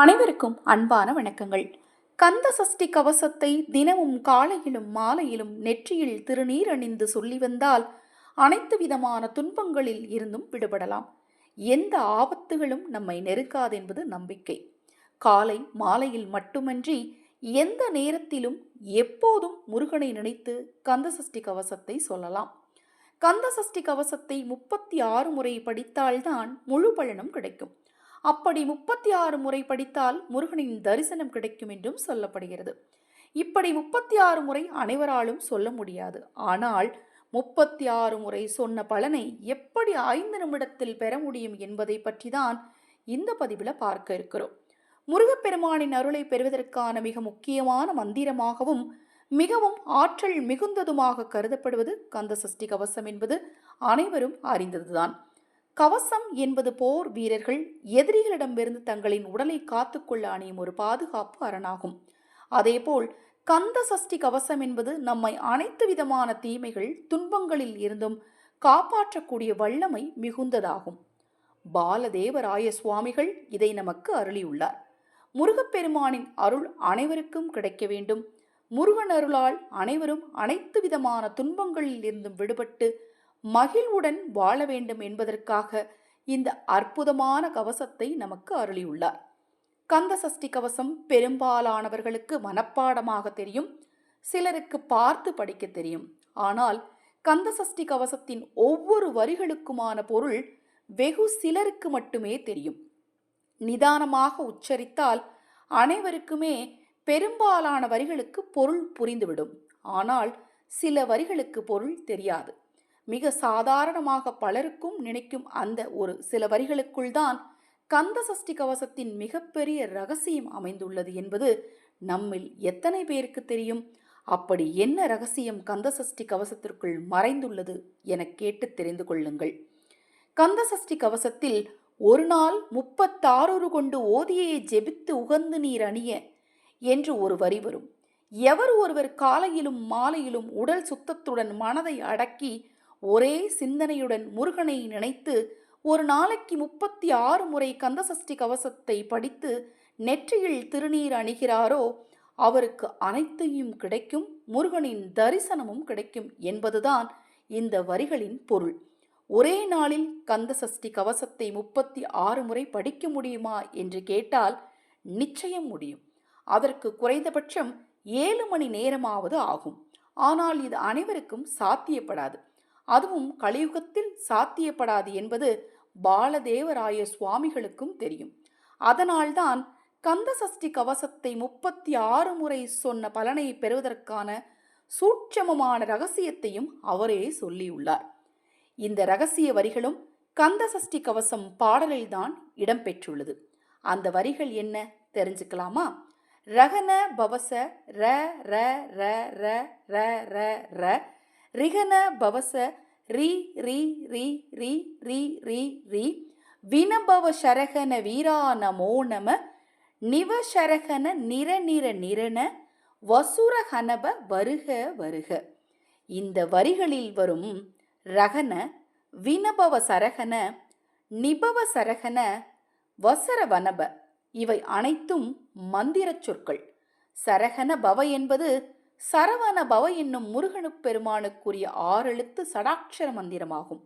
அனைவருக்கும் அன்பான வணக்கங்கள். கந்த சஷ்டி கவசத்தை தினமும் காலையிலும் மாலையிலும் நெற்றியில் திருநீர் அணிந்து சொல்லி வந்தால் அனைத்து விதமான துன்பங்களில் இருந்தும் விடுபடலாம். எந்த ஆபத்துகளும் நம்மை நெருக்காதென்பது நம்பிக்கை. காலை மாலையில் மட்டுமன்றி எந்த நேரத்திலும் எப்போதும் முருகனை நினைத்து கந்த சஷ்டி கவசத்தை சொல்லலாம். கந்த சஷ்டி கவசத்தை முப்பத்தி ஆறு முறை படித்தால்தான் முழு பலனும் கிடைக்கும். அப்படி முப்பத்தி ஆறு முறை படித்தால் முருகனின் தரிசனம் கிடைக்கும் என்றும் சொல்லப்படுகிறது. இப்படி முப்பத்தி ஆறு முறை அனைவராலும் சொல்ல முடியாது. ஆனால் முப்பத்தி ஆறு முறை சொன்ன பலனை எப்படி ஐந்து நிமிடத்தில் பெற முடியும் என்பதை பற்றி தான் இந்த பதிவில் பார்க்க இருக்கிறோம். முருகப்பெருமானின் அருளை பெறுவதற்கான மிக முக்கியமான மந்திரமாகவும் மிகவும் ஆற்றல் மிகுந்ததுமாக கருதப்படுவது கந்த சஷ்டி கவசம் என்பது அனைவரும் அறிந்ததுதான். கவசம் என்பது போர் வீரர்கள் எதிரிகளிடமிருந்து தங்களின் உடலை காத்துக்கொள்ள அணியும் ஒரு பாதுகாப்பு அரணாகும். அதேபோல் கந்த சஷ்டி கவசம் என்பது நம்மை அனைத்து விதமான தீமைகள் துன்பங்களில் இருந்தும் காப்பாற்றக்கூடிய வல்லமை மிகுந்ததாகும். பாலதேவராய சுவாமிகள் இதை நமக்கு அருளியுள்ளார். முருகப்பெருமானின் அருள் அனைவருக்கும் கிடைக்க வேண்டும். முருகன் அருளால் அனைவரும் அனைத்து விதமான துன்பங்களில் இருந்தும் விடுபட்டு மகிழ்வுடன் வாழ வேண்டும் என்பதற்காக இந்த அற்புதமான கவசத்தை நமக்கு அருளியுள்ளார். கந்த சஷ்டி கவசம் பெரும்பாலானவர்களுக்கு மனப்பாடமாக தெரியும் சிலருக்கு பார்த்து படிக்க தெரியும். ஆனால் கந்த சஷ்டி கவசத்தின் ஒவ்வொரு வரிகளுக்குமான பொருள் வெகு சிலருக்கு மட்டுமே தெரியும். நிதானமாக உச்சரித்தால் அனைவருக்குமே பெரும்பாலான வரிகளுக்கு பொருள் புரிந்துவிடும். ஆனால் சில வரிகளுக்கு பொருள் தெரியாது. மிக சாதாரணமாக பலருக்கும் நினைக்கும் அந்த ஒரு சில வரிகளுக்குள் தான் கந்த சஷ்டி கவசத்தின் மிகப்பெரிய ரகசியம் அமைந்துள்ளது என்பது நம்மில் எத்தனை பேருக்கு தெரியும்? அப்படி என்ன ரகசியம் கந்த சஷ்டி கவசத்திற்குள் மறைந்துள்ளது என கேட்டு தெரிந்து கொள்ளுங்கள். கந்த சஷ்டி கவசத்தில் ஒரு நாள் முப்பத்தாறு கொண்டு ஓதியை ஜெபித்து உகந்து நீர் அணிய என்று ஒரு வரி வரும். எவர் ஒருவர் காலையிலும் மாலையிலும் உடல் சுத்தத்துடன் மனதை அடக்கி ஒரே சிந்தனையுடன் முருகனை நினைத்து ஒரு நாளைக்கு முப்பத்தி ஆறு முறை கந்தசஷ்டி கவசத்தை படித்து நெற்றியில் திருநீர் அணிகிறாரோ அவருக்கு அனைத்தையும் கிடைக்கும் முருகனின் தரிசனமும் கிடைக்கும் என்பதுதான் இந்த வரிகளின் பொருள். ஒரே நாளில் கந்த சஷ்டி கவசத்தை முப்பத்தி ஆறு முறை படிக்க முடியுமா என்று கேட்டால் நிச்சயம் முடியும். அதற்கு குறைந்தபட்சம் ஏழு மணி நேரமாவது ஆகும். ஆனால் இது அனைவருக்கும் சாத்தியப்படாது. அதுவும் கலியுகத்தில் சாத்தியப்படாது என்பது பாலதேவராய சுவாமிகளுக்கும் தெரியும். அதனால்தான் கந்த சஷ்டி கவசத்தை முப்பத்தி ஆறு முறை சொன்ன பலனை பெறுவதற்கான சூட்சமமான ரகசியத்தையும் அவரே சொல்லியுள்ளார். இந்த ரகசிய வரிகளும் கந்த சஷ்டி கவசம் பாடலில்தான் இடம்பெற்றுள்ளது. அந்த வரிகள் என்ன தெரிஞ்சுக்கலாமா? ரகன பவச ர ர ர ர ர ர ர ரிகன பவச ரி ரி ரி ரி ரி ரி ரி. வினபவ சரகன வீரா நமோ. நம நிவசரகன நிற நிற நிரண. வசுரகனப வருக வருக. இந்த வரிகளில் வரும் ரகன வினபவ சரகன நிபவ சரகன வசர வனப. இவை அனைத்தும் மந்திரச் சொற்கள். சரகன பவ என்பது சரவண பவ என்னும் முருகனுப் பெருமானுக்குரிய ஆறெழுத்து சடாட்சர மந்திரமாகும்.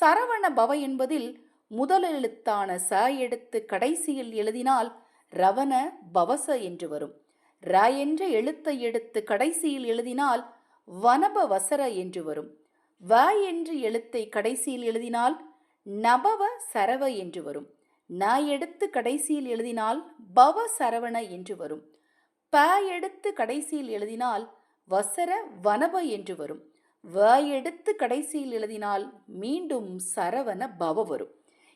சரவண பவ என்பதில் முதல் எழுத்தான ச எடுத்து கடைசியில் எழுதினால் ரவண பவச என்று வரும். ர என்ற எழுத்தை எடுத்து கடைசியில் எழுதினால் வனப வசர என்று வரும். வ என்று எழுத்தை கடைசியில் எழுதினால் நபவ சரவ என்று வரும். ந எடுத்து கடைசியில் எழுதினால் பவ சரவண என்று வரும். ப எடுத்து கடைசியில் எழுதினால் வசர வனப என்று வரும். வ எடுத்து கடைசியில் எழுதினால் மீண்டும் சரவண பவ வரும்.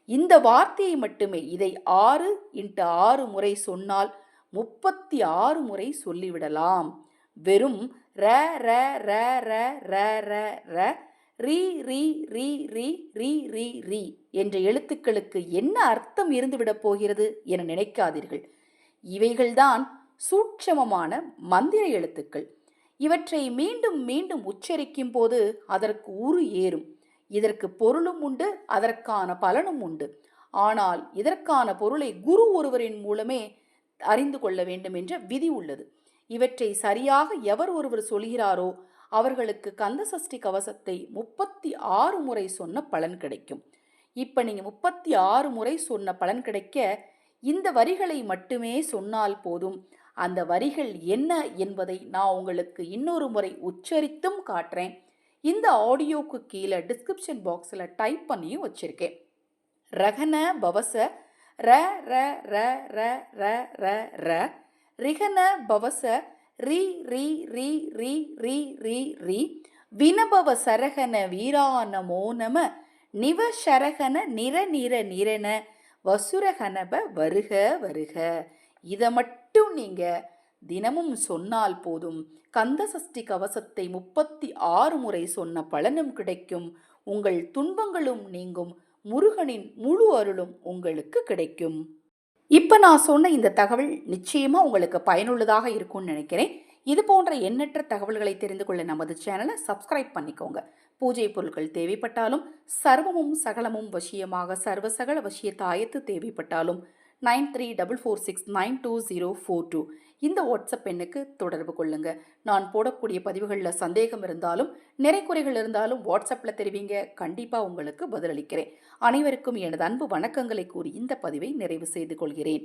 இந்த வார்த்தையை மட்டுமே இதை ஆறு இன்ட்டு ஆறு முறை சொன்னால் முப்பத்தி ஆறு முறை சொல்லிவிடலாம். வெறும் ர ர ர ர ர ர ர ரீ ரீ ரீ ரீ ரீ ரீ ரீ என்ற எழுத்துக்களுக்கு என்ன அர்த்தம் இருந்துவிடப் போகிறது என நினைக்காதீர்கள். இவைகள்தான் சூட்சமமான மந்திர எழுத்துக்கள். இவற்றை மீண்டும் மீண்டும் உச்சரிக்கும் போது அதற்கு உரு ஏறும். இதற்கு பொருளும் உண்டு அதற்கான பலனும் உண்டு. ஆனால் இதற்கான பொருளை குரு ஒருவரின் மூலமே அறிந்து கொள்ள வேண்டும் என்ற விதி உள்ளது. இவற்றை சரியாக எவர் ஒருவர் சொல்கிறாரோ அவர்களுக்கு கந்தசஷ்டி கவசத்தை முப்பத்தி ஆறு முறை சொன்ன பலன் கிடைக்கும். இப்போ நீங்கள் முப்பத்தி ஆறு முறை சொன்ன பலன் கிடைக்க இந்த வரிகளை மட்டுமே சொன்னால் போதும். அந்த வரிகள் என்ன என்பதை நான் உங்களுக்கு இன்னொரு முறை உச்சரித்தும் காட்டுறேன். இந்த ஆடியோக்கு கீழே டிஸ்கிரிப்ஷன் பாக்ஸில் டைப் பண்ணியும் வச்சுருக்கேன். ரகன பவச ர ர ர ர ர ர ர. ரிகன பவச ரி ரி ரி ரி ரி ரி ரி. வினபவ சரகன வீரான மோனம நம. நிவ சரகன நிற நிற நிறன. வசுரகனப வருக வருக. இதை மட்டும் நீங்கள் தினமும் சொன்னால் போதும். கந்தசஷ்டி கவசத்தை முப்பத்தி ஆறு முறை சொன்ன பலனும் கிடைக்கும். உங்கள் துன்பங்களும் நீங்கும். முருகனின் முழு அருளும் உங்களுக்கு கிடைக்கும். இப்போ நான் சொன்ன இந்த தகவல் நிச்சயமாக உங்களுக்கு பயனுள்ளதாக இருக்கும்னு நினைக்கிறேன். இது போன்ற எண்ணற்ற தகவல்களை தெரிந்து கொள்ள நமது சேனலை சப்ஸ்கிரைப் பண்ணிக்கோங்க. பூஜை பொருட்கள் தேவைப்பட்டாலும் சர்வமும் சகலமும் வசியமாக சர்வ சகல வசிய தாயத்து தேவைப்பட்டாலும் nine three double four six nine two zero four two. இந்த வாட்ஸ்அப் எண்ணுக்கு தொடர்பு கொள்ளுங்க. நான் போடக்கூடிய பதிவுகளில் சந்தேகம் இருந்தாலும் நிறைக்குறைகள் இருந்தாலும் வாட்ஸ்அப்பில் தெரிவிங்க. கண்டிப்பாக உங்களுக்கு பதிலளிக்கிறேன். அனைவருக்கும் எனது அன்பு வணக்கங்களை கூறி இந்த பதிவை நிறைவு செய்து கொள்கிறேன்.